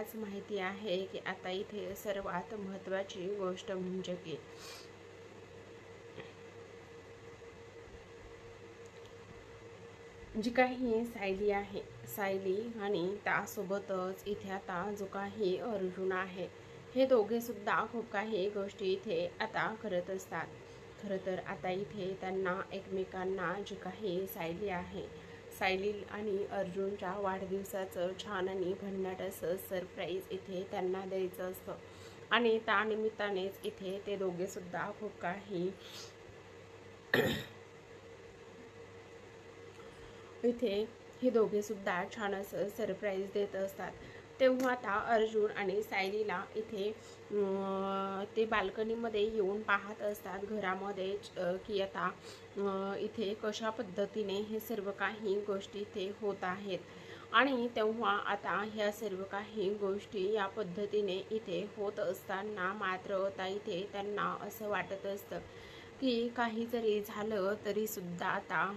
आज माहिती आहे की आता इथे सर्वात महत्त्वाची गोष्ट म्हणजे की जी काही सायली आहे सायली आणि त्यासोबतच इथे आता जो काही अर्जुन आहे हे दोघे सुद्धा खूप काही गोष्टी इथे आता करत असतात. खरं तर आता इथे त्यांना एकमेकांना जी काही सायली आहे सायलील आणि अर्जुनच्या वाढदिवसाचं छान आणि भन्नाट असं सरप्राईज इथे त्यांना द्यायचं असतं. आणि त्यानिमित्तानेच इथे ते दोघे सुद्धा खूप काही इथे हे दोघे सुद्धा छान असं सरप्राईज देत असतात. तेव्हा आता अर्जुन आणि सायलीला इथे ते बाल्कनीमध्ये येऊन पाहत असतात. घरामध्ये की आता इथे कशा पद्धतीने हे सर्व काही गोष्टी इथे होत आहेत. आणि तेव्हा आता ह्या सर्व काही गोष्टी या पद्धतीने इथे होत असताना मात्र आता इथे त्यांना असं वाटत असतं की काही जरी झालं तरीसुद्धा आता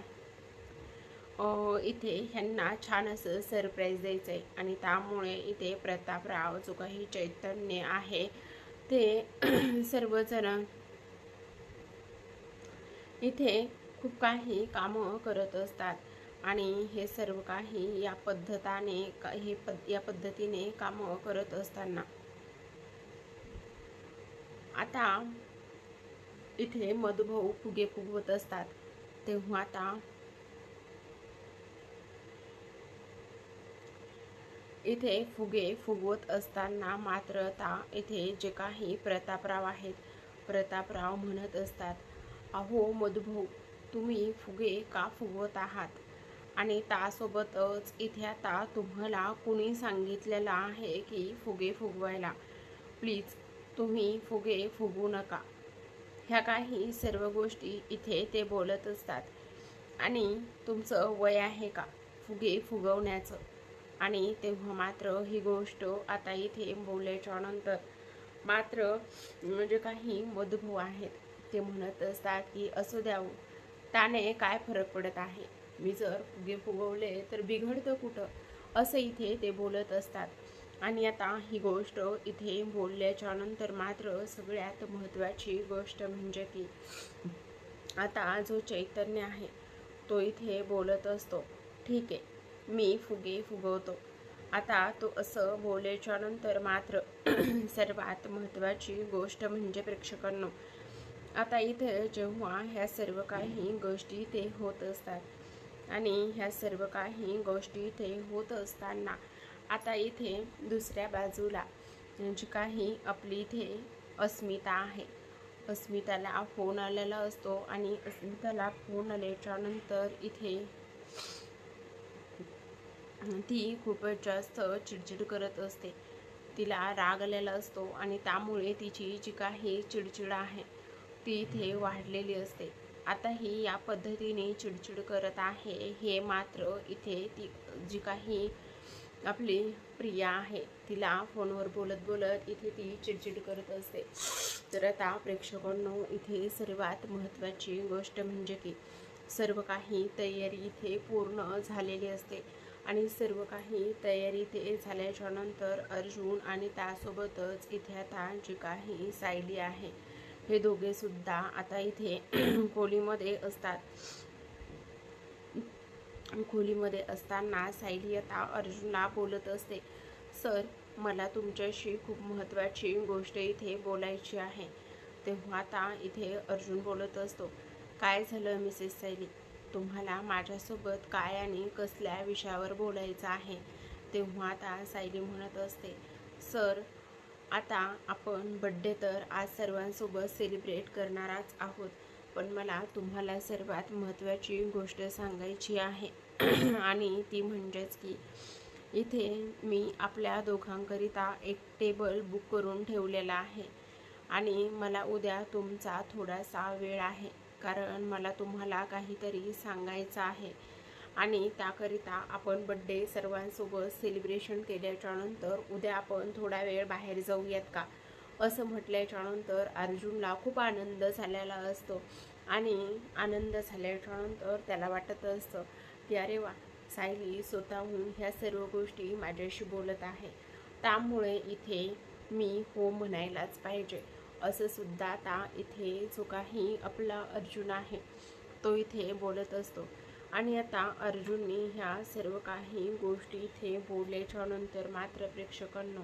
इथे ह्यांना छान असं सरप्राईज द्यायचं आहे आणि त्यामुळे इथे प्रतापराव जो काही चैतन्य आहे. ते सर्वजण इथे खूप काही कामं करत असतात. आणि हे सर्व काही या पद्धताने हे पद या पद्धतीने कामं करत असताना. आता इथे मधुभाऊ फुगे फुगवत असतात. तेव्हा आता इथे फुगे फुगवत असताना मात्र ता इथे जे काही प्रतापराव आहेत प्रतापराव म्हणत असतात अहो मधुभाऊ तुम्ही फुगे का फुगवत आहात? आणि तासोबतच इथे आता तुम्हाला कुणी सांगितलेलं आहे की फुगे फुगवायला? प्लीज तुम्ही फुगे फुगू नका. ह्या काही सर्व गोष्टी इथे ते बोलत असतात. आणि तुमचं वय आहे का? फुगे फुगवण्याचं? आणि तेव्हा मात्र ही गोष्ट आता इथे बोलल्याच्या नंतर मात्र म्हणजे काही मधुभाऊ आहेत. ते म्हणत असतात की असू द्याव हो, त्याने काय फरक पडत आहे? मी जर फुगे फुगवले तर बिघडतं कुठं? असं इथे ते बोलत असतात. आणि आता ही गोष्ट इथे बोलल्याच्या नंतर मात्र सगळ्यात महत्त्वाची गोष्ट म्हणजे की आता जो चैतन्य आहे तो इथे बोलत असतो. ठीक आहे. मी फुगे फुगवतो. आता तो असं बोलायच्या नंतर मात्र सर्वात महत्त्वाची गोष्ट म्हणजे प्रेक्षकांनो आता इथे जेव्हा ह्या सर्व काही गोष्टी इथे होत असतात आणि ह्या सर्व काही गोष्टी इथे होत असताना आता इथे दुसऱ्या बाजूला जी काही आपली इथे अस्मिता आहे अस्मिताला फोन आलेला असतो आणि अस्मिताला फोन आल्याच्यानंतर इथे ती खूपच जास्त चिडचिड करत असते. तिला राग आलेला असतो आणि त्यामुळे तिची जी काही चिडचिड आहे ती इथे वाढलेली असते. आता ही या पद्धतीने चिडचिड करत आहे हे मात्र इथे ती जी काही आपली प्रिया आहे तिला फोनवर बोलत बोलत इथे ती चिडचिड करत असते. तर आता प्रेक्षकांनो इथे सर्वात महत्त्वाची गोष्ट म्हणजे की सर्व काही तयारी इथे पूर्ण झालेली असते. आणि सर्व काही तयारी ते झाल्याच्यानंतर अर्जुन आणि त्यासोबतच इथे आता जी काही सायली आहे. हे दोघे सुद्धा आता इथे खोलीमध्ये असतात. खोलीमध्ये असताना सायली आता अर्जुनला बोलत असते सर मला तुमच्याशी खूप महत्त्वाची गोष्ट इथे बोलायची आहे. तेव्हा आता इथे अर्जुन बोलत असतो काय झालं मिसेस सायली? तुम्हाला माझ्यासोबत काय आणि कसल्या विषयावर बोलायचं आहे? तेव्हा आता सायली म्हणत असते सर आता आपण बड्डे तर आज सर्वांसोबत सेलिब्रेट करणारच आहोत पण मला तुम्हाला सर्वात महत्त्वाची गोष्ट सांगायची आहे. आणि ती म्हणजेच की इथे मी आपल्या दोघांकरिता एक टेबल बुक करून ठेवलेला आहे आणि मला उद्या तुमचा थोडासा वेळ आहे. कारण मला तुम्हाला काहीतरी सांगायचं आहे. आणि त्याकरिता आपण बड्डे सर्वांसोबत सेलिब्रेशन केल्याच्यानंतर उद्या आपण थोडा वेळ बाहेर जाऊयात का? असं म्हटल्याच्यानंतर अर्जुनला खूप आनंद झालेला असतो. आणि आनंद झाल्याच्यानंतर त्याला वाटत असतं की अरे वा सायली स्वतःहून ह्या सर्व गोष्टी माझ्याशी बोलत आहे. त्यामुळे इथे मी हो म्हणायलाच पाहिजे. असं सुद्धा आता इथे जो काही आपला अर्जुन आहे. तो इथे बोलत असतो. आणि आता अर्जुनने ह्या सर्व काही गोष्टी इथे बोलल्याच्या नंतर मात्र प्रेक्षकांना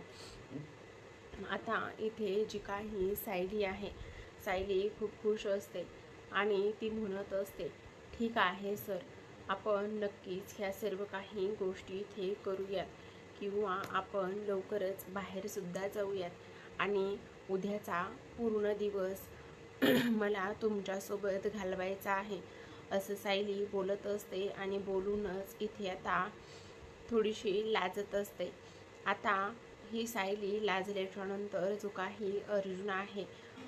आता इथे जी काही सायली आहे सायली खूप खुश असते आणि ती म्हणत असते ठीक आहे सर आपण नक्कीच ह्या सर्व काही गोष्टी इथे करूयात किंवा आपण लवकरच बाहेरसुद्धा जाऊयात आणि उद्याचा पूर्ण दिवस मला तुमच्यासोबत घालवायचा आहे. असं सायली बोलत असते आणि बोलूनच इथे आता थोडीशी लाजत असते. आता ही सायली लाजल्याच्यानंतर जो काही अर्जुन आहे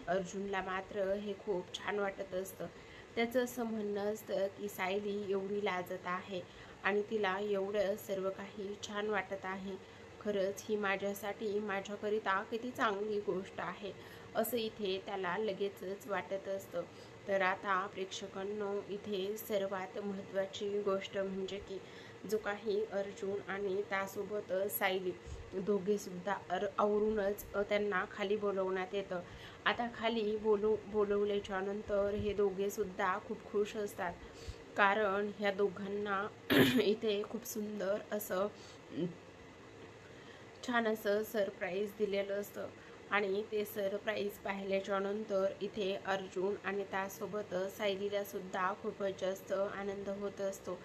अर्जुनला मात्र हे खूप छान वाटत असतं. त्याचं असं म्हणणं असतं की सायली एवढी लाजत आहे आणि तिला एवढं सर्व काही छान वाटत आहे. खरंच ही माझ्यासाठी माझ्याकरिता किती चांगली गोष्ट आहे असं इथे त्याला लगेचच वाटत असतं. तर आता प्रेक्षकांनो इथे सर्वात महत्त्वाची गोष्ट म्हणजे की जो काही अर्जुन आणि त्यासोबत सायली दोघेसुद्धा अर आवरूनच त्यांना खाली बोलवण्यात येतं. आता खाली बोलू बोलवल्याच्या नंतर हे दोघेसुद्धा खूप खुश असतात. कारण ह्या दोघांना इथे खूप सुंदर असं छान असं सरप्राईज दिलेलं असतं. आणि ते सरप्राईज पाहिल्याच्या नंतर इथे अर्जुन आणि त्यासोबत सायलीला सुद्धा खूपच जास्त आनंद होत असतो.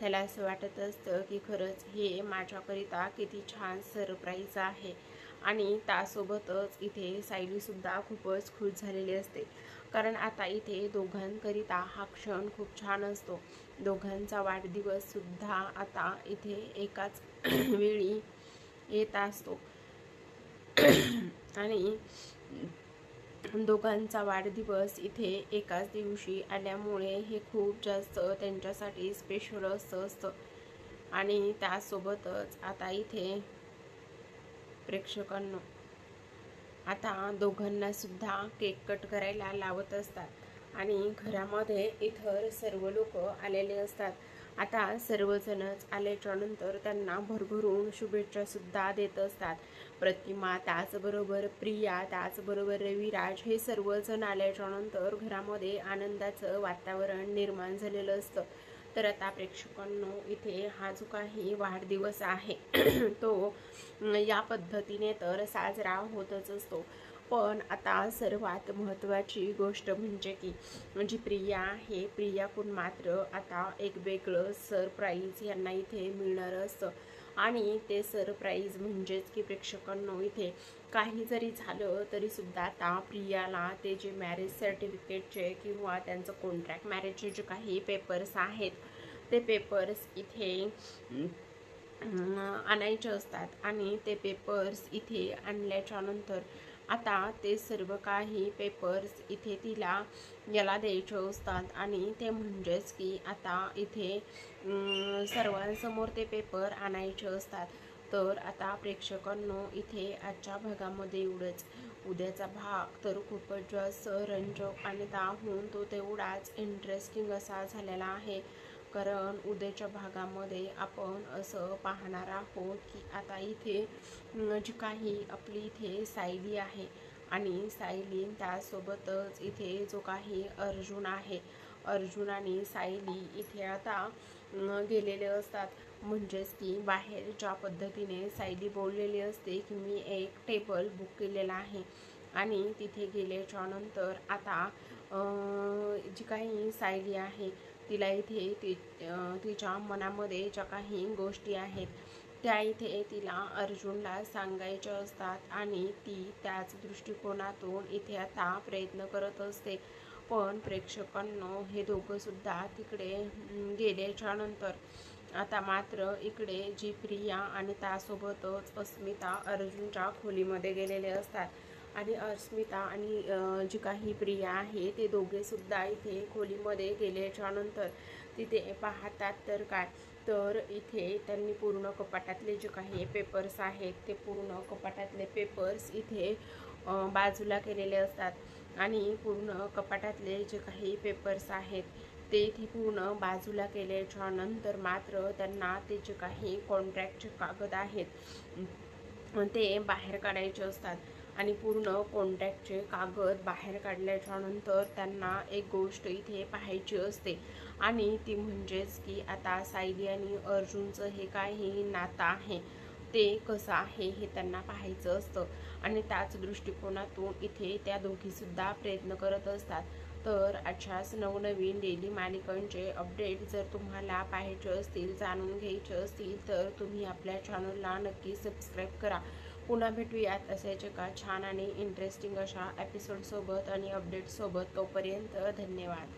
त्याला असं वाटत असतं की खरंच हे माझ्याकरिता किती छान सरप्राईज आहे. आणि त्यासोबतच इथे सायलीसुद्धा खूपच खुश झालेली असते. कारण आता इथे दोघांकरिता हा क्षण खूप छान असतो. दोघांचा वाढदिवससुद्धा आता इथे एकाच वेळी येत असतो. आणि दोघांचा वाढदिवस इथे एकाच दिवशी आल्यामुळे हे खूप जास्त त्यांच्यासाठी स्पेशल असतं. असतं आणि त्यासोबतच आता इथे प्रेक्षकांना आता दोघांना सुद्धा केक कट करायला लावत असतात. आणि घरामध्ये इतर सर्व लोक आलेले असतात. आता सर्वजणच आल्याच्यानंतर त्यांना भरभरून शुभेच्छासुद्धा देत असतात. प्रतिमा त्याचबरोबर प्रिया त्याचबरोबर रविराज हे सर्वजण आल्याच्यानंतर घरामध्ये आनंदाचं वातावरण निर्माण झालेलं असतं. तर आता प्रेक्षकांनो इथे हा जो काही वाढदिवस आहे तो या पद्धतीने तर साजरा होतच असतो. पण आता सर्वात महत्त्वाची गोष्ट म्हणजे की जी प्रिया आहे. प्रियाकून मात्र आता एक वेगळं सरप्राईज यांना इथे मिळणार असतं. आणि ते सरप्राईज म्हणजेच की प्रेक्षकांनो इथे काही जरी झालं तरी सुद्धा आता प्रियाला ते जे मॅरेज सर्टिफिकेटचे किंवा त्यांचं कॉन्ट्रॅक्ट मॅरेजचे जे काही पेपर्स आहेत ते पेपर्स इथे आणायचे असतात. आणि ते पेपर्स इथे आणल्याच्या नंतर आता ते सर्व काही पेपर्स इथे तिला याला द्यायचे असतात. आणि ते म्हणजेच की आता इथे सर्वांसमोर ते पेपर आणायचे असतात. तर आता प्रेक्षकांनो इथे आजच्या भागामध्ये एवढंच. उद्याचा भाग तर खूपच जास्त रंजक आणि त्याहून तो तेवढाच इंटरेस्टिंग असा झालेला आहे. कारण उद्याच्या भागामध्ये आपण असं पाहणार आहोत की आता इथे जी काही आपली इथे सायली आहे आणि सायली त्यासोबतच इथे जो काही अर्जुन आहे अर्जुन आणि सायली इथे आता गेलेले असतात. म्हणजेच की बाहेर ज्या पद्धतीने सायली बोललेली असते की मी एक टेबल बुक केलेला आहे आणि तिथे गेल्याच्यानंतर आता जी काही सायली आहे तिला इथे ती तिच्या मनामध्ये ज्या काही गोष्टी आहेत त्या इथे तिला अर्जुनला सांगायच्या असतात आणि ती त्याच दृष्टिकोनातून इथे आता प्रयत्न करत असते. पण प्रेक्षकांनो हे दोघंसुद्धा तिकडे गेल्याच्यानंतर आता मात्र इकडे जी प्रिया आणि त्यासोबतच अस्मिता अर्जुनच्या खोलीमध्ये गेलेले असतात. आणि अस्मिता आणि जी काही प्रिया आहे ते दोघेसुद्धा इथे खोलीमध्ये गेल्याच्यानंतर तिथे पाहतात. तर काय? तर इथे त्यांनी पूर्ण कपाटातले जे काही पेपर्स आहेत ते पूर्ण कपाटातले पेपर्स इथे बाजूला केलेले असतात. आणि पूर्ण कपाटातले जे काही पेपर्स आहेत ते इथे पूर्ण बाजूला केल्याच्यानंतर मात्र त्यांना ते जे काही कॉन्ट्रॅक्टचे कागद आहेत ते बाहेर काढायचे असतात. आणि पूर्ण कॉन्टॅक्टचे कागद बाहेर काढल्याच्यानंतर त्यांना एक गोष्ट इथे पाहायची असते. आणि ती म्हणजेच की आता सायली आणि अर्जुनचं हे काही नातं आहे. ते कसं आहे हे त्यांना पाहायचं असतं. आणि त्याच दृष्टिकोनातून इथे त्या दोघीसुद्धा प्रयत्न करत असतात. तर अशाच नवनवीन डेली मालिकांचे अपडेट जर तुम्हाला पाहायचे असतील जाणून घ्यायचे असतील तर तुम्ही आपल्या चॅनलला नक्की सबस्क्राईब करा. पुन्हा भेटूयात असेच एका छान आणि इंटरेस्टिंग अशा एपिसोडसोबत आणि अपडेटसोबत तोपर्यंत धन्यवाद.